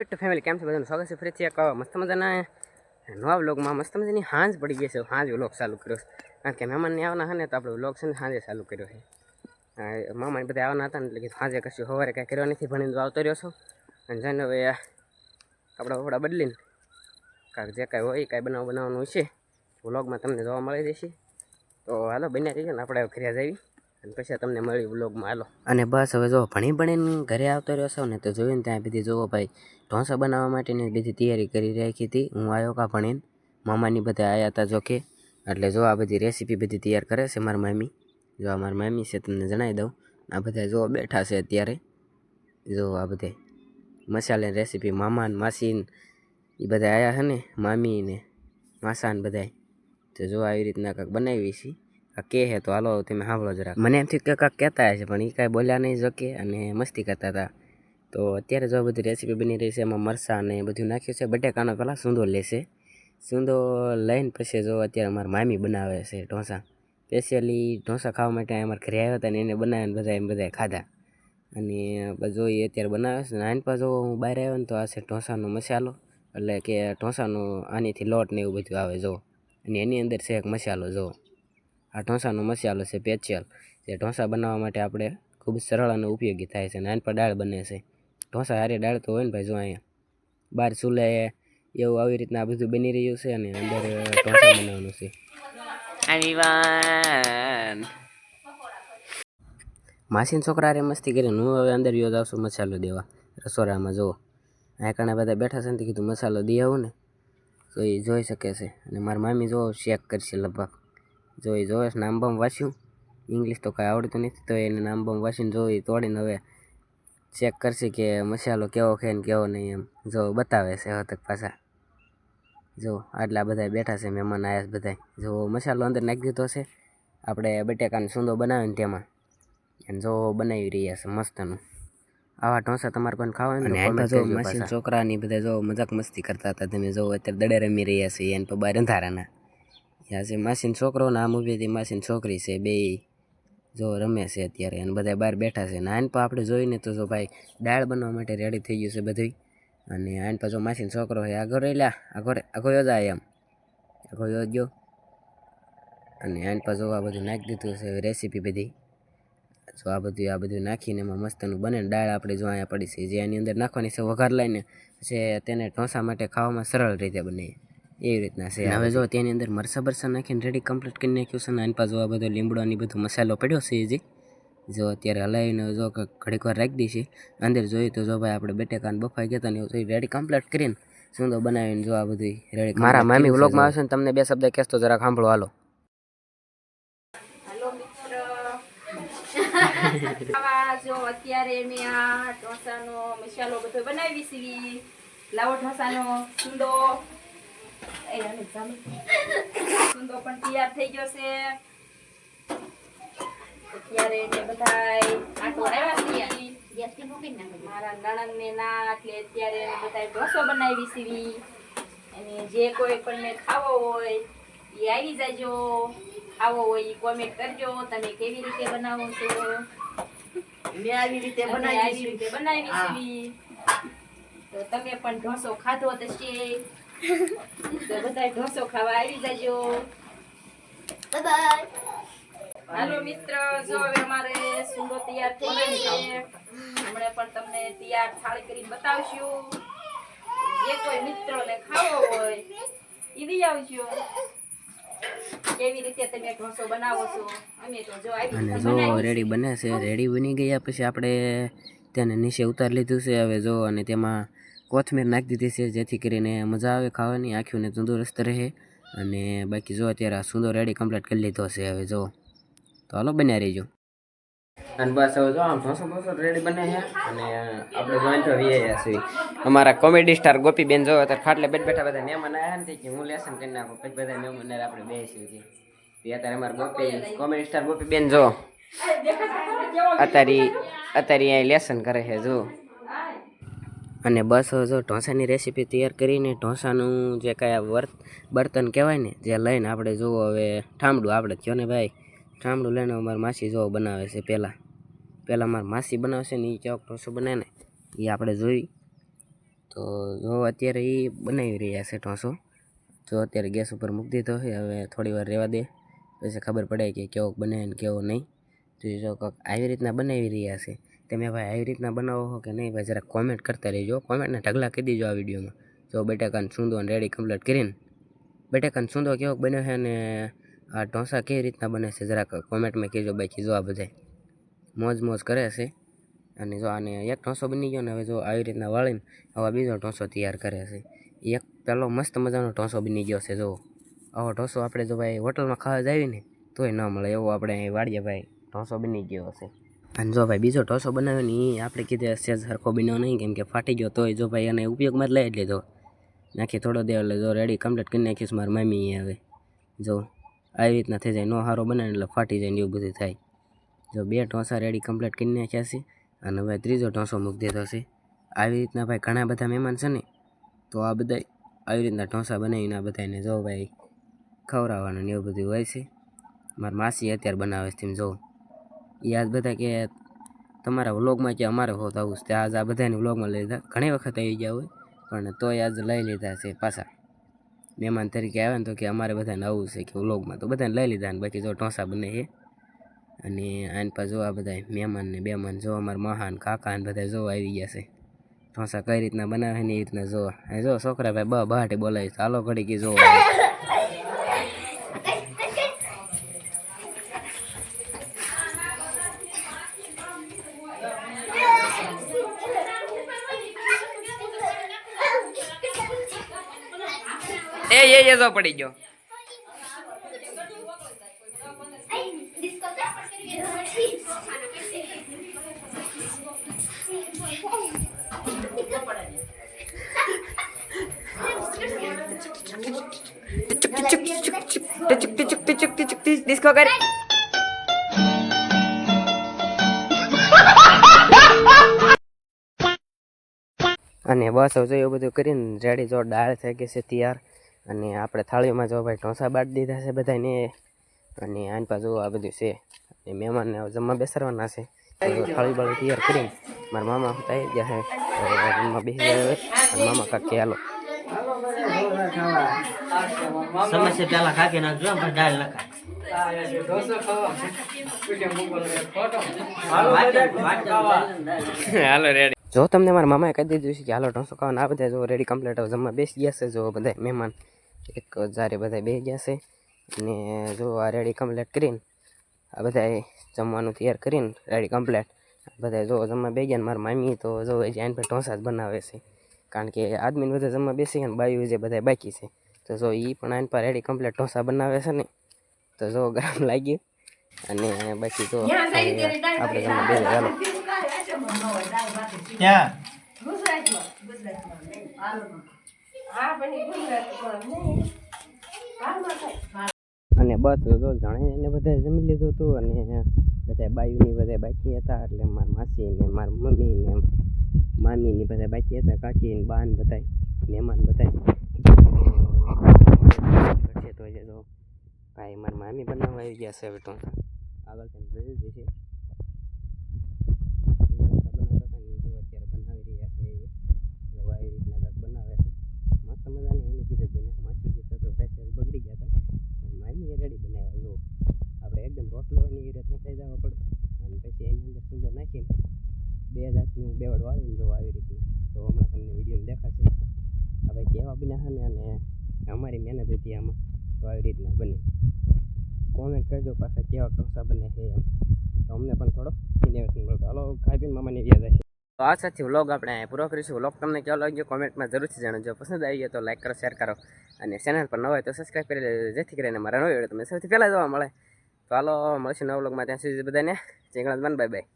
તો ફેમિલી કેમ છે? બધાનું સ્વાગત છે ફરીથી એક મસ્ત મજાના નવા વ્લોગમાં મસ્ત મજાની હાંજ પડી ગઈ છે. હાંજ વ્લોગ ચાલુ કર્યો છે. કારણ કે મહેમાનને આવવાના હતા ને, તો આપણે વ્લોગ છે ને હાંજે ચાલુ કર્યો છે. મામા મામાને બધા આવવાના હતા ને, એટલે કીધું સાંજે કશું સવારે કાંઈ કર્યો નથી, ભણીને આવતો રહ્યો છું. અને જઈને હવે કપડાં વપડા બદલીને કાંઈક જે કાંઈ હોય કાંઈ બનાવ બનાવવાનું છે. વ્લોગમાં તમને જોવા મળી જશે. તો હાલો, બન્યા રહીએ ને, આપણે ઘરે જઈએ અને પછી તમને મળી વ્લોગમાં હાલો. અને બસ, હવે જો ભણી ભણીને ઘરે આવતો રહ્યો છો ને તો જોઈને ત્યાં બધી જોવો ભાઈ, ઢોંસા બનાવવા માટેની બધી તૈયારી કરી રાખી હતી. હું આવ્યો કા ભણીને? મામાની બધા આવ્યા હતા જોકે. એટલે જો આ બધી રેસીપી બધી તૈયાર કરે છે મારા મામી. જો આ મારા મામી છે તમને જણાવી દઉં. આ બધા જો બેઠા છે અત્યારે. જો આ બધા મસાલાની રેસીપી મામાને, માસીને એ બધા આવ્યા છે ને મામી ને માસા બધાય. તો જો આવી રીતના કાંઈક બનાવી છે. કે હે તો હાલો તમે સાંભળો જરા મને એમ થયું કે કાંક કહેતા હશે, પણ એ કાંઈ બોલ્યા નહીં જોકે અને મસ્તી કરતા હતા. તો અત્યારે જો બધી રેસીપી બની રહી છે, એમાં મરચાં ને બધું નાખ્યું છે, બટેકાનો પહેલાં સૂંદો લેશે સૂંદો લઈને પછી જો અત્યારે અમારા મામી બનાવે છે ઢોસા. સ્પેશિયલી ઢોસા ખાવા માટે અમારા ઘરે આવ્યા હતા ને એને બનાવીને બધા એમ બધાએ ખાધા. અને જો એ અત્યારે બનાવે છે નાન પર જો હું બહાર આવ્યો ને તો આ છે ઢોસાનો મસાલો. એટલે કે ઢોસાનો આનીથી લોટ ને એવું બધું આવે જો. અને એની અંદર છે એક મસાલો જો. આ ઢોસાનો મસાલો છે પેચિયલ જે ઢોંસા બનાવવા માટે આપણે ખૂબ જ સરળ અને ઉપયોગી થાય છે નાનપણ દાળ બને છે. ઢોસા હારે દાળ તો હોય ને ભાઈ જો અહીંયા. બાર ચૂલે એવું આવી રીતના આ બધું બની રહ્યું છે અને અંદર ઢોસા બનાવવાનું છે. માસીન છોકરા રે મસ્તી કરીને હું હવે અંદર યોજ આવશું મસાલો દેવા. રસોડામાં જુઓ. આ કારણે બધા બેઠા છે ને કીધું મસાલો દઈ આવું ને. તો એ જોઈ શકે છે. અને મારી મામી જો શેક કરશે લગભગ. જો એ જોવે છે નામ બમ વાંચ્યું? ઇંગ્લિશ તો કાંઈ આવડતું નથી તો એને નામ બમ વાંચીને જોઈ તોડીને હવે ચેક કરશે કે મસાલો કેવો છે ને કેવો નહીં એમ. જો બતાવે છે હતક પાછા. જો આટલા બધા બેઠા છે મહેમાન આવ્યા છે બધા જો મસાલો અંદર નાખી દીધો છે. આપણે બટેકાનો સૂંદો બનાવીને તેમાં. અને જો બનાવી રહ્યા છે મસ્તનું. આવા ઢોસા તમારે પણ ખાવા ને જો મસી છોકરાની બધા જો મજાક મસ્તી કરતા હતા તમે જો અત્યારે દડે રમી રહ્યા છે એને તો બહાર અંધારાના. યા માસીન છોકરો ને આ હતી માસીન છોકરી છે બે જો રમે છે અત્યારે અને બધા બહાર બેઠા છે. ને આન પર આપણે જોઈને તો જો ભાઈ દાળ બનવા માટે રેડી થઈ ગયું છે બધી. અને આન જો માસીન છોકરો છે આગળ રેલા આગળ આખો યોજાય એમ. આગળ યોજ્યો અને આન જો આ બધું નાખી દીધું છે રેસીપી બધી. જો આ બધું આ બધું નાખીને એમાં મસ્તનું બને દાળ આપણે જો અહીંયા પડી છે, જે આની અંદર નાખવાની છે વઘાર લઈને પછી તેને ઢોસા માટે ખાવામાં સરળ રીતે બને. એવી રીતના છે હવે જો તેની અંદર મરસા બરસા નાખીને રેડી કમ્પ્લીટ કરી નાખ્યું છે ને આની પાછું આ બધો લીમડો ને બધો મસાલો પડ્યો છે હજી. જો અત્યારે હલાવીને જો ક- ઘડીક વાર રાખી દઈશી. અંદર જોઈએ તો જો ભાઈ આપણે બેટેકાન બફાઈ ગયા હતા ને એવું રેડી કમ્પ્લીટ કરીને સુંદર બનાવીને જો આ બધું રેડી મારા મામી વ્લોગમાં આવશે ને તમને બે શબ્દ કહેતો જરાક સાંભળો હાલો. આવા જો અત્યારે મેં આ ઢોસાનો મસાલો બધો બનાવી સીવી. લાવો ઢોસાનો સુંદો. છે જે કોઈ પણ ને ખાવો હોય એ આવી જાજો ખાવો હોય એ કોમેન્ટ કરજો તમે કેવી રીતે બનાવો છો મેં આવી રીતે બનાવી આવી રીતે બનાવી સીવી તો તમે પણ ઢોસો ખાધો થશે તો બધા ઢોસો ખાવા આવી જાજો. હાલો મિત્ર જો હવે અમારે સુંદો તૈયાર થઈ ગયો હમણાં પણ તમને તૈયાર થાળી કરી બતાવશું. જે કોઈ મિત્રોને ખાવો હોય એ બી આવજો. કેવી રીતે તમે ઢોસો બનાવો છો અમે તો જો આવી જો રેડી બને છે રેડી બની ગયા પછી આપણે તેને નીચે ઉતારી લીધું છે હવે જો અને તેમાં કોથમીર નાખી દીધી છે જેથી કરીને મજા આવે ખાવાની આંખીઓને તંદુરસ્ત રહે. અને બાકી જો અત્યારે આ સુંદર રેડી કમ્પ્લીટ કરી લીધો છે હવે જો. તો હાલો બન્યા રહીજો. અને બસ હવે જો આમ ઢોસો બોસો રેડી બને છે. અને આપણે જોઈન તો વીએ છીએ. અમારા કોમેડી સ્ટાર ગોપીબેન જો અત્યારે ખાટલે બેઠ બેઠા બધા મહેમાન આવ્યા ને કે હું લેસન કરી નાખું. પછી બધા મહેમાન આપણે બેસીએ છીએ. તે અત્યારે અમારા ગોપી કોમેડી સ્ટાર ગોપીબેન જો. અત્યારે અત્યારે અહીં લેસન કરે છે જો. અને બસ જો ઢોસાની રેસીપી તૈયાર કરીને ઢોસાનું જે કાંઈ વર્ત, બર્તન કહેવાય ને, જે લઈને આપણે જુઓ હવે ઠામડું આપણે કહો ને ભાઈ. ઠામડું લઈને અમારી માસી જો બનાવે છે પહેલાં. પહેલાં મારી માસી બનાવશે ને એ કેવો ઢોસો બનાવે ને એ આપણે જોઈ. તો જો અત્યારે એ બનાવી રહ્યા છે ઢોસો. જો અત્યારે ગેસ ઉપર મૂકી દીધો છે, હવે થોડી વાર રહેવા દે. પછી ખબર પડે કે કેવો બને ને કેવો નહીં. તો જો કંઈક આવી રીતના બનાવી રહ્યા છે. તમે ભાઈ આવી રીતના બનાવો છો કે નહીં, ભાઈ જરાક કોમેન્ટ કરતા રહેજો કોમેન્ટને ઢગલા કહી દીજો આ વિડીયોમાં જો બટાકાને સૂંદો અને રેડી કમ્પ્લીટ કરીને. બટાકાને સૂંદો કેવો બન્યો છે અને આ ઢોસા કેવી રીતના બને છે જરાક કોમેન્ટમાં કહેજો બાકી જો આ બધાય મોજ મોજ કરે છે. અને જો આને એક ઢોસો બની ગયો ને હવે જો આવી રીતના વાળીને હવે બીજો ઢોસો તૈયાર કરે છે. એક પેલો મસ્ત મજાનો ઢોસો બની ગયો છે જો. આવો ઢોસો આપણે જો ભાઈ હોટલમાં ખાવા જાવી ને, તોય ન મળે એવો આપણે અહીં વાળીએ ભાઈ ઢોસો બની ગયો હશે અને જો ભાઈ બીજો ઢોસો બનાવ્યો ને એ આપણે કીધે સેજ સરખો બન્યો નહીં, કેમ કે ફાટી ગયો તોય. જો ભાઈ એને ઉપયોગમાં જ લઈ લીધો. નાખી થોડો દેવ એટલે જો રેડી કમ્પ્લીટ કરી નાખીશ મારી મમ્મી હવે. જો આવી રીતના થઈ જાય. નો સારો બને એટલે ફાટી જાય ને એવું બધું થાય. જો બે ઢોસા રેડી કમ્પ્લીટ કરી નાખ્યા છે. અને હવે ત્રીજો ઢોસો મૂકી દીધો છે. આવી રીતના ભાઈ ઘણા બધા મહેમાન છે ને, તો આ બધા આવી રીતના ઢોસા બનાવીને આ બધાને જો ભાઈ ખવડાવવાનું ને એવું બધું હોય છે. મારી માસી અત્યારે બનાવે છે તેમ જો. આજ બધા કે તમારા વ્લોગમાં કે અમારે હોત આવું છે આજ આ બધાને વ્લોગમાં લીધા. ઘણી વખત આવી ગયા હોય, પણ તોય આજ લઈ લીધા છે પાછા. મહેમાન તરીકે આવે ને તો કે અમારે બધાને આવું છે કે વ્લોગમાં. તો બધાને લઈ લીધા ને બાકી જો ઢોસા બને છે અને આન પાસે જોવા બધા મહેમાન ને બેમાન જો અમારા મહાન કાકા ને બધા જોવા આવી ગયા છે. ઢોસા કઈ રીતના બનાવે ને એ રીતના જોવા. જો છોકરા ભાઈ બ બહાટે બોલાય ચાલો ઘડી કે જો એ એ એ જો પડી ગયો. ડિસ્કો કરી. અને બસ હવે એવું બધું કરીને રેડી જો દાળ થઈ ગઈ છે તૈયાર. અને આપણે થાળીમાં જો ભાઈ ઢોસા બાટી દીધા છે બધાને અને આની પાછું આ બધું છે. અને મહેમાનને હવે જમવા બેસાડવાના છે. તો થાળી બાળી તૈયાર કરીને મારા મામા હતા આવી ગયા છે. હવે જમવા બેસી ગયા હવે અને મામા કાકી હાલો. સમસ્યા પેલા ખાકી નાખજો આમ પછી દાળ નખાય હાલો રેડી જો તમને મારા મામાએ કહી દીધું છે કે હાલો ઢોસો ખાવાના. આ બધા જો રેડી કમ્પ્લીટ હવે જમવા બેસી ગયા છે જો બધા મહેમાન. એક જારે બધા બે ગયા છે અને જો આ રેડી કમ્પ્લેટ કરીને આ બધા જમવાનું તૈયાર કરીને રેડી કમ્પ્લેટ. બધા જો જમવા બે ગયા ને મારા મામી તો જો એ આને પર ઢોસા જ બનાવે છે. કારણ કે આદમીને બધા જમવા બેસી ગયા ને બાયું જે બધા બાકી છે. તો જો એ પણ આને પર રેડી કમ્પ્લેટ ઢોસા બનાવે છે ને તો જો ગરમ લાગ્યું. અને બાકી તો આપણે જમવા બેસી ચાલો ક્યાં? અને બસ જો જાણે એને બધા જમી લીધું હતું અને બધા બાયુની બધા બાકી હતા એટલે મારા માસી ને મારા મમ્મી ને મામી ને બધા બાકી હતા કાકી ને બા ને બધા મહેમાન બધા તો ભાઈ, મારા મામી બનાવવા આવી ગયા છે આગળ તમે જોઈ જ છે અત્યારે બનાવી રહ્યા છે એ. જો આવી રીતના કાંઈક બનાવે છે મસ્ત મજાની એની કીધે જ બને માસી કીધે તો પૈસા બગડી ગયા હતા. પણ રેડી બનાવ્યા. જો, આપણે એકદમ રોટલો એની એ રીતના થઈ જવા પડે. અને પછી એની અંદર સુંદર નાખીને બે જાતનું બેવડ વાળીને જો આવી રીતના. તો હમણાં તમને વીડિયો દેખાશે. આ કેવા બી ના, અને અમારી મહેનત હતી આમાં. તો આવી રીતના બને. કોમેન્ટ કરજો પાછા કેવા ઢોસા બને છે એમ. તો અમને પણ થોડો ઇન્ડિયા મળતો હાલો, ખાઈ પીને મામાની વ્યાજ હશે. તો આ સાથે વ્લોગ આપણે પૂરો કરીશું. વ્લોગ તમને કેવો લાગ્યો કોમેન્ટમાં જરૂરથી જણાવજો. પસંદ આવી ગયો તો લાઈક કરો શેર કરો અને ચેનલ પર ન હોય તો સબસ્ક્રાઈબ કરી લેજો. જેથી કરીને મારા નવો વીડિયો તમને સૌથી પહેલાં જોવા મળે. તો હાલો, મળશે નવા વ્લોગમાં ત્યાં સુધી બધાને ચેંગણા બાય બાય